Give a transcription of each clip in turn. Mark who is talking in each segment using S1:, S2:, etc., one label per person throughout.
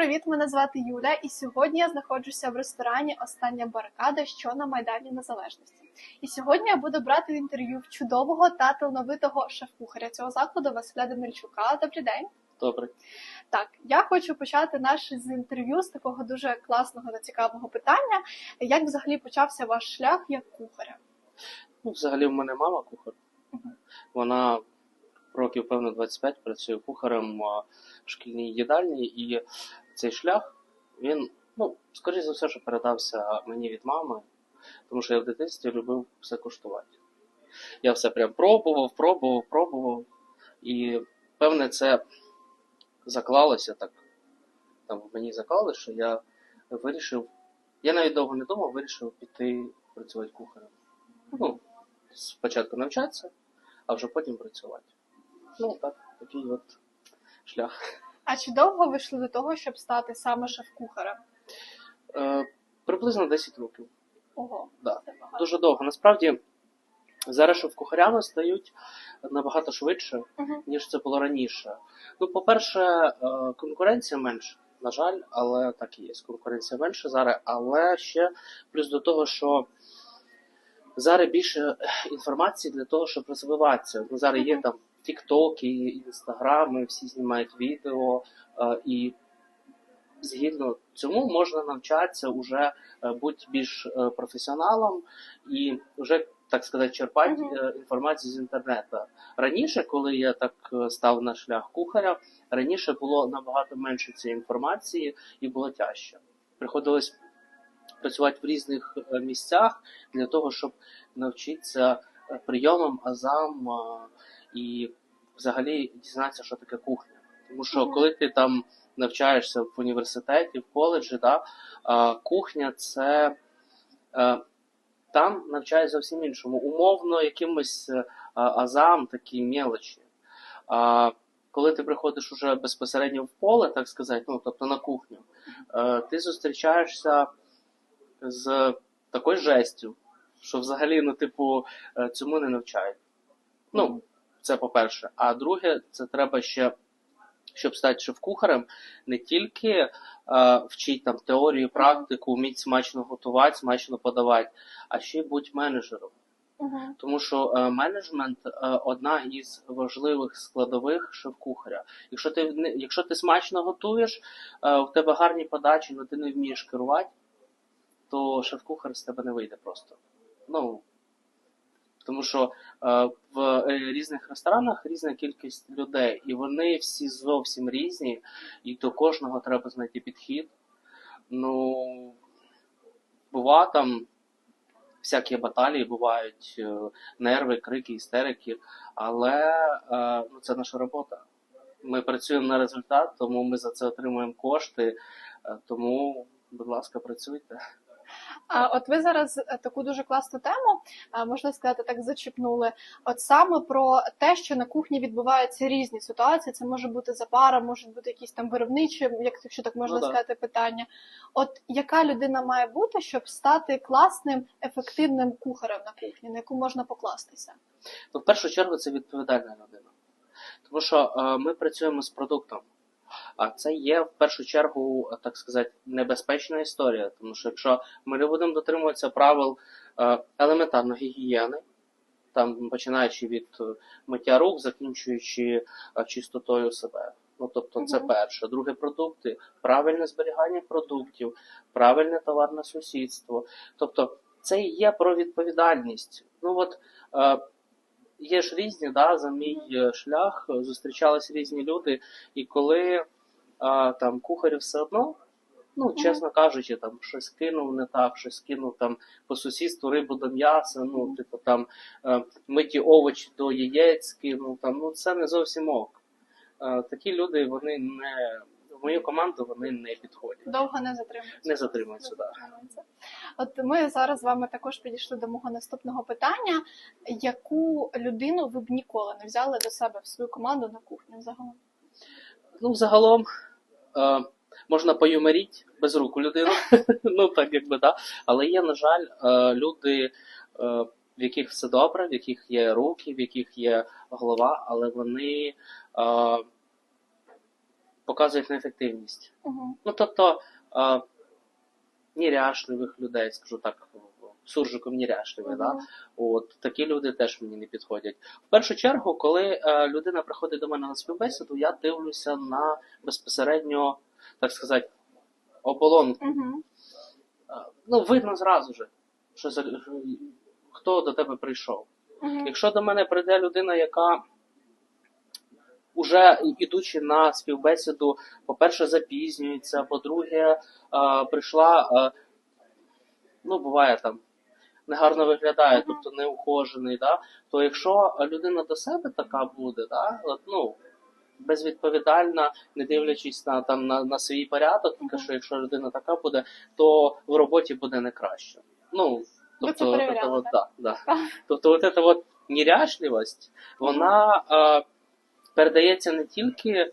S1: Привіт! Мене звати Юля, і сьогодні я знаходжуся в ресторані Остання барикада, що на Майдані Незалежності. І сьогодні я буду брати інтерв'ю в чудового та талановитого шеф-кухаря цього закладу Василя Демельчука. Добрий день.
S2: Добре.
S1: Так, я хочу почати наше з інтерв'ю з такого дуже класного та цікавого питання. Як взагалі почався ваш шлях як кухаря?
S2: Ну, взагалі, в мене мама кухар. Вона років, певно, 25 працює кухарем в шкільній їдальні, і цей шлях, він, ну, скоріше за все, що передався мені від мами, тому що я в дитинстві любив все куштувати. Я все прям пробував, пробував, пробував. І певне, це заклалося так. Там мені заклалося, що я вирішив. Я навіть довго не думав, вирішив піти працювати кухарем. Ну, спочатку навчатися, а вже потім працювати. Ну, так, такий от шлях.
S1: А чи довго ви йшли до того, щоб стати саме шеф-кухарем?
S2: Е, приблизно 10 років.
S1: Ого,
S2: Да.
S1: це багато.
S2: Дуже довго. Насправді, зараз шеф-кухарями стають набагато швидше,
S1: Мгм.
S2: ніж це було раніше. Ну, по-перше, е, конкуренція менше. На жаль, але так і є. Конкуренція менше зараз, але ще плюс до того, що зараз більше інформації для того, щоб розвиватися. Ну, зараз є
S1: Мгм.
S2: там тіктоки, інстаграми, всі знімають відео, е, і згідно цьому можна навчатися уже е, бути більш е, професіоналом і вже, так сказати, черпати
S1: Мгм.
S2: е, інформацію з інтернету. Раніше, коли я так став на шлях кухаря, раніше було набагато менше цієї інформації і було тяжче. Приходилось працювати в різних місцях для того, щоб навчитися прийомам, азам і взагалі дізнатися, що таке кухня. Тому що коли ти там навчаєшся в університеті, в коледжі, да, кухня це е, там навчають зовсім іншому. Умовно, якимось е, азам, такі мелочі. А коли ти приходиш уже безпосередньо в поле, так сказати, ну тобто на кухню, е, ти зустрічаєшся з такою жестю, що взагалі, ну, типу, цьому не навчають. Ну, це по-перше. А друге, це треба ще, щоб стати шеф-кухарем, не тільки е, вчити там теорію, практику, вміти смачно готувати, смачно подавати, а ще й бути менеджером.
S1: Мгм.
S2: Тому що е, менеджмент е, одна із важливих складових шеф-кухаря. Якщо ти не- якщо ти смачно готуєш, е, у тебе гарні подачі, але ти не вмієш керувати, то шеф-кухар з тебе не вийде просто. Ну тому що е, в е, різних ресторанах різна кількість людей, і вони всі зовсім різні, і до кожного треба знайти підхід. Ну, бува там всякі баталії, бувають е, нерви, крики, істерики, але ну, це наша робота. Ми працюємо на результат, тому ми за це отримуємо кошти. Тому, будь ласка, працюйте.
S1: А от ви зараз е, таку дуже класну тему, можна сказати, так зачіпнули. От саме про те, що на кухні відбуваються різні ситуації. Це може бути запара, можуть бути якісь там виробничі, як якщо так можна
S2: Ну,
S1: сказати, питання. От яка людина має бути, щоб стати класним, ефективним кухарем на кухні, на яку можна покластися?
S2: Ну, в першу чергу, це відповідальна людина. Тому що е, ми працюємо з продуктом. А це є в першу чергу, так сказати, небезпечна історія. Тому що якщо ми не будемо дотримуватися правил е, елементарної гігієни, там починаючи від е, миття рук, закінчуючи е, чистотою себе. Ну, тобто, це перше. Друге, продукти, правильне зберігання продуктів, правильне товарне сусідство. Тобто, це і є про відповідальність. Ну от є ж різні, да, за мій е, шлях е, зустрічались різні люди, і коли е, там кухарі все одно, ну, чесно кажучи, там щось кинув не так, щось кинув там по сусідству рибу до м'яса, ну, типу там е, миті овочі до яєць кинув, там, ну це не зовсім ок. Такі люди, вони не в мою команду вони не підходять,
S1: Довго не затримується.
S2: не затримуються.
S1: Затримується. От ми зараз з вами також підійшли до мого наступного питання: яку людину ви б ніколи не взяли до себе в свою команду на кухню загалом?
S2: Ну, загалом е, можна поюморіть без руку людину, ну так якби да. Але є, на жаль, е, люди, е, в яких все добре, в яких є руки, в яких є голова, але вони е, показують неефективність.
S1: Угу.
S2: Ну тобто е, неряшливих людей, скажу так, суржиком неряшливих, да? От такі люди теж мені не підходять. В першу чергу, коли е, людина приходить до мене на співбесіду, я дивлюся на безпосередньо, так сказати, оболонку.
S1: Угу.
S2: Е, Ну, видно зразу же, що за хто до тебе прийшов.
S1: Угу.
S2: Якщо до мене прийде людина, яка уже ідучи на співбесіду, по-перше, запізнюється, по-друге, е, прийшла, е, ну, буває там, негарно виглядає, тобто неухожений, да, то якщо людина до себе така буде, да, от, ну, безвідповідальна, не дивлячись на, там, на, на свій порядок,
S1: Мгм.
S2: що якщо людина така буде, то в роботі буде не краще. Ну,
S1: Ви це
S2: тобто, тобто, от, да, да. Тобто, от ця от неряшливість, вона е, передається не тільки е,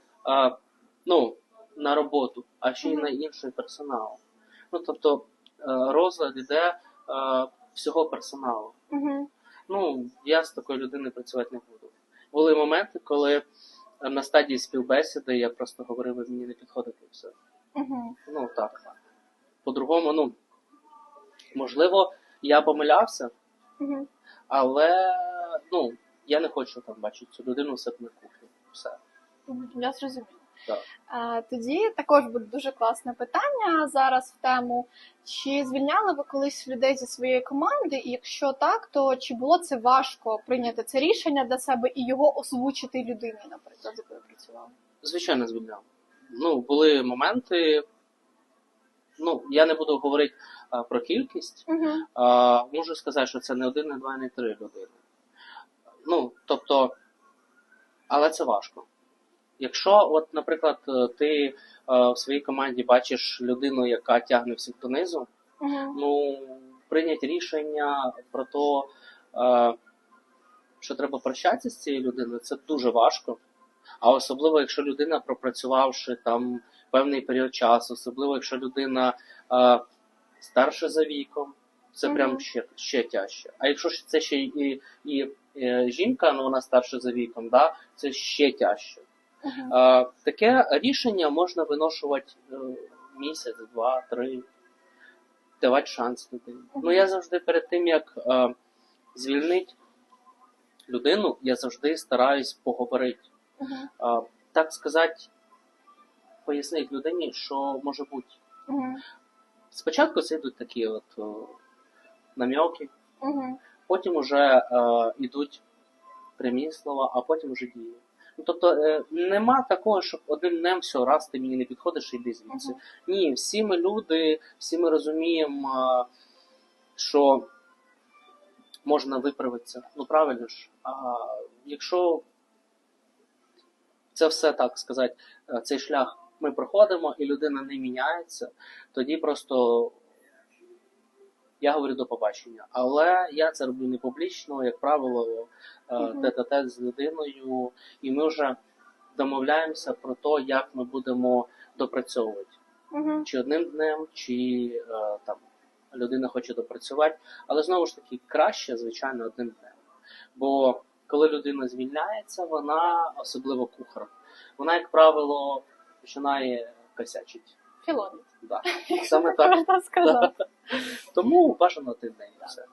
S2: ну, на роботу, а ще й на інший персонал. Ну, тобто, е, розлад іде е, всього персоналу.
S1: Угу.
S2: Ну, я з такою людиною працювати не буду. Були моменти, коли е, на стадії співбесіди я просто говорив, ви мені не підходите і все.
S1: Угу.
S2: Ну так. По-другому, ну, можливо, я помилявся,
S1: Угу.
S2: але ну, я не хочу там бачити цю людину у себе на кухні. Все.
S1: Я зрозуміла.
S2: Так.
S1: Тоді також буде дуже класне питання зараз в тему. Чи звільняли ви колись людей зі своєї команди? І якщо так, то чи було це важко прийняти це рішення для себе і його озвучити людині, наприклад, з якою працювали?
S2: Звичайно, звільняв. Ну, були моменти. Ну, я не буду говорити а, про кількість.
S1: Угу.
S2: А, можу сказати, що це не один, не два, не три людини. Ну, тобто, але це важко. Якщо, от, наприклад, е, ти е, в своїй команді бачиш людину, яка тягне всіх донизу,
S1: Угу.
S2: ну, прийняти рішення про те, що треба прощатися з цією людиною, це дуже важко. А особливо, якщо людина, пропрацювавши там певний період часу, особливо, якщо людина е, старша за віком, це
S1: Мгм.
S2: прям ще, ще тяжче. А якщо це ще і, і, жінка, ну вона старша за віком, да, це ще тяжче. Е, таке рішення можна виношувати е, місяць, два, три, давати шанс людині.
S1: Мгм.
S2: Ну я завжди перед тим, як е, звільнити людину, я завжди стараюсь поговорити. Е, так сказати, пояснити людині, що може бути.
S1: Угу.
S2: Спочатку це йдуть такі от намьоки,
S1: Угу.
S2: Потім уже е, йдуть прямі слова, а потім вже дії. Ну, тобто е, нема такого, щоб одним днем все, раз ти мені не підходиш, іди звідси.
S1: Мгм.
S2: Ні, всі ми люди, всі ми розуміємо, е, що можна виправитися. Ну правильно ж. А якщо це все так сказати, е, цей шлях ми проходимо і людина не міняється, тоді просто я говорю до побачення. Але я це роблю не публічно, як правило, тет-а-тет з людиною, і ми вже домовляємося про те, як ми будемо допрацьовувати.
S1: Угу.
S2: Чи одним днем, чи е, там людина хоче допрацювати. Але знову ж таки, краще, звичайно, одним днем. Бо коли людина звільняється, вона, особливо кухар, вона, як правило, починає косячити.
S1: Філонить.
S2: Да. Саме так.
S1: Сказати.
S2: Тому бажано один день і все.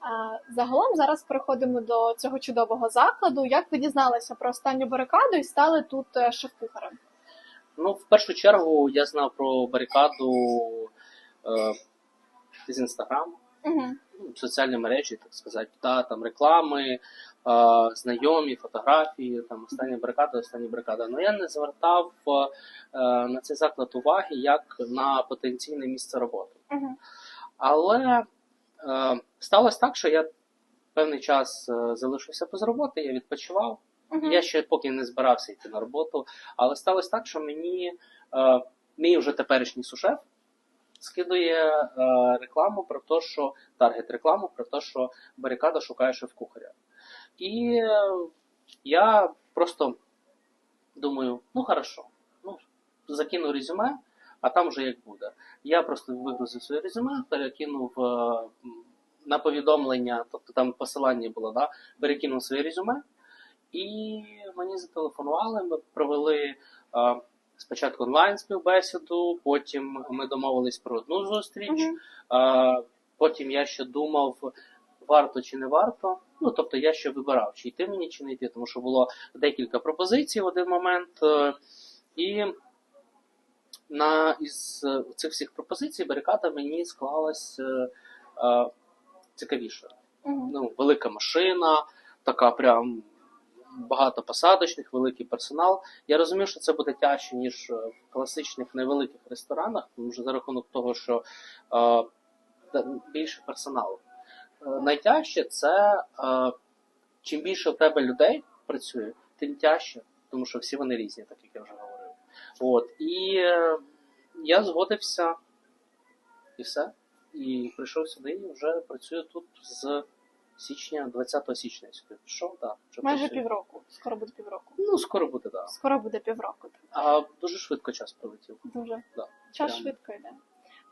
S1: А, Загалом зараз переходимо до цього чудового закладу. Як ви дізналися про останню барикаду і стали тут е, шеф-кухарем?
S2: Ну, в першу чергу я знав про барикаду е, з інстаграму.
S1: Угу.
S2: соціальні мережі, так сказати, та там реклами, знайомі, фотографії, там остання бригада, остання бригада. Ну я не звертав е, на цей заклад уваги як на потенційне місце роботи.
S1: Угу.
S2: Але е, сталося так, що я певний час е, залишився без роботи, я відпочивав.
S1: Угу.
S2: Я ще поки не збирався йти на роботу, але сталося так, що мені е, мій вже теперішній сушеф скидує е, рекламу про те, що таргет рекламу про те, що барикада шукає шеф-кухаря. І е, я просто думаю, ну хорошо, ну закину резюме, а там вже як буде. Я просто вигрузив своє резюме, перекинув е, на повідомлення, тобто там посилання було, да, перекинув своє резюме, і мені зателефонували, ми провели е, спочатку онлайн співбесіду, потім ми домовились про одну зустріч.
S1: Мгм.
S2: А, потім я ще думав, варто чи не варто. Ну, тобто я ще вибирав, чи йти мені, чи не йти, тому що було декілька пропозицій в один момент. е, І на із е, цих всіх пропозицій барикада мені склалась е, е, цікавіше.
S1: Мгм.
S2: Ну, велика машина, така прям багато посадочних, великий персонал. Я розумів, що це буде тяжче, ніж в класичних невеликих ресторанах, тому що за рахунок того, що е, більше персоналу. Найтяжче це е, чим більше в тебе людей працює, тим тяжче, тому що всі вони різні, так як я вже говорив. От. І е, я згодився і все. І прийшов сюди і вже працюю тут з січня, 20 січня сюди пішов, так. вже
S1: Майже
S2: працюю.
S1: півроку. Скоро буде півроку.
S2: Ну, скоро буде, так.
S1: Скоро буде півроку.
S2: А дуже швидко час пролетів.
S1: Дуже.
S2: Да,
S1: Час
S2: прям.
S1: швидко йде.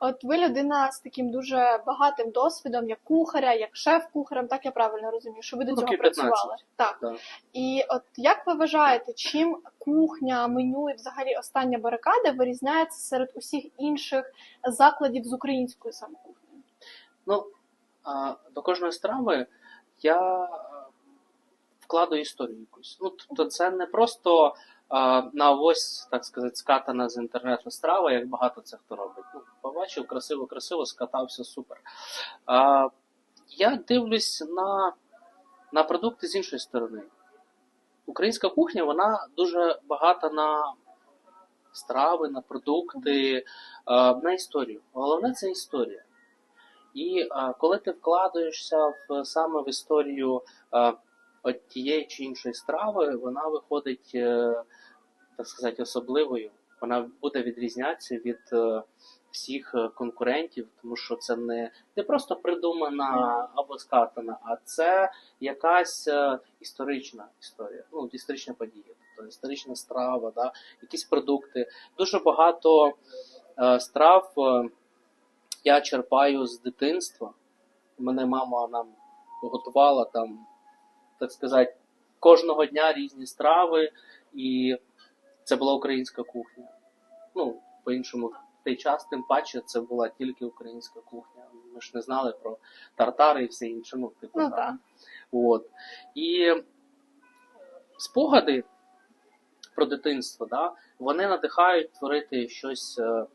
S1: От ви людина з таким дуже багатим досвідом, як кухаря, як шеф-кухарем, так я правильно розумію, що ви до цього
S2: 15.
S1: працювали. Так.
S2: Да.
S1: І от як ви вважаєте, чим кухня, меню і взагалі остання барикада вирізняється серед усіх інших закладів з українською саме кухнею?
S2: Ну, до кожної страви я е, вкладу історію якусь. Ну, тобто це не просто на ось, так сказати, скатана з інтернету страва, як багато це хто робить. Ну, побачив, красиво, красиво, скатався, супер. А, я дивлюсь на, на продукти з іншої сторони. Українська кухня, вона дуже багата на страви, на продукти, на історію. Головне це історія. І коли ти вкладаєшся в саме в історію от тієї чи іншої страви, вона виходить, е, так сказати, особливою. Вона буде відрізнятися від е, всіх е, конкурентів, тому що це не, не просто придумана або скатана, а це якась історична історія, ну, історична подія, тобто історична страва, да, якісь продукти. Дуже багато е, страв. е, я черпаю з дитинства. Мене мама нам готувала там, так сказати, кожного дня різні страви, і це була українська кухня. Ну, по-іншому, в той час, тим паче, це була тільки українська кухня. Ми ж не знали про тартари і все інше. Ну, типу,
S1: Ну так.
S2: От. І спогади про дитинство, да, вони надихають творити щось е,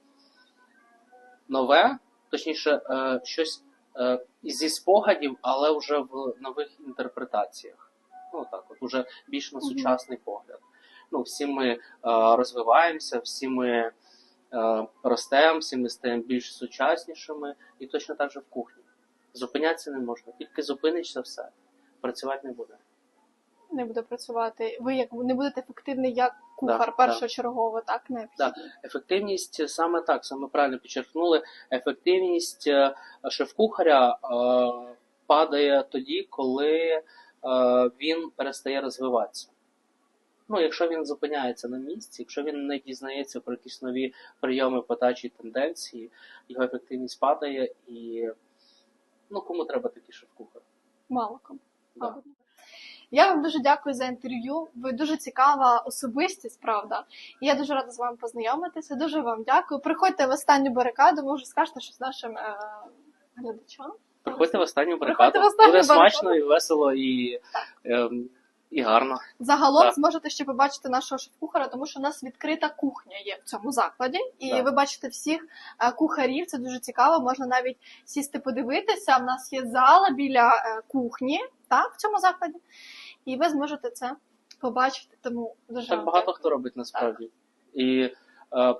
S2: нове, точніше, е, щось зі спогадів, але вже в нових інтерпретаціях. Ну так, от уже більш на сучасний погляд. Ну, всі ми е, розвиваємося, всі ми е, ростемо, всі ми стаємо більш сучаснішими, і точно так же в кухні. Зупинятися не можна, тільки зупинишся все, працювати не буде.
S1: Не буде працювати. Ви як не будете ефективний як кухар
S2: Да,
S1: першочергово, так необхідно.
S2: Ефективність е, саме так, саме правильно підчеркнули. Ефективність е, шеф-кухаря е, падає тоді, коли е, він перестає розвиватися. Ну, якщо він зупиняється на місці, якщо він не дізнається про якісь нові прийоми подачі тенденції, його ефективність падає і ну кому треба такий шеф-кухар?
S1: Мало кому.
S2: Да.
S1: Я вам дуже дякую за інтерв'ю. Ви дуже цікава особистість, правда. І я дуже рада з вами познайомитися. Дуже вам дякую. Приходьте в останню барикаду, може скажете щось нашим е- глядачам.
S2: Приходьте в останню барикаду.
S1: в останню
S2: Буде
S1: барикаду.
S2: смачно і весело, і, ем, і гарно.
S1: Загалом
S2: Так.
S1: зможете ще побачити нашого шеф-кухара, тому що у нас відкрита кухня є в цьому закладі, і
S2: Так.
S1: ви бачите всіх е, кухарів. Це дуже цікаво. Можна навіть сісти подивитися. У нас є зала біля е, кухні, так, в цьому закладі, і ви зможете це побачити. Тому дуже
S2: Так багато хто робить насправді. І е,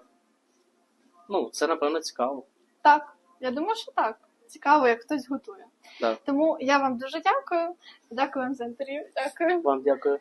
S2: ну, це напевно цікаво.
S1: Так, я думаю, що так. Цікаво, як хтось готує.
S2: Так.
S1: Тому я вам дуже дякую. Дякую вам за інтерв'ю. Дякую.
S2: Вам дякую.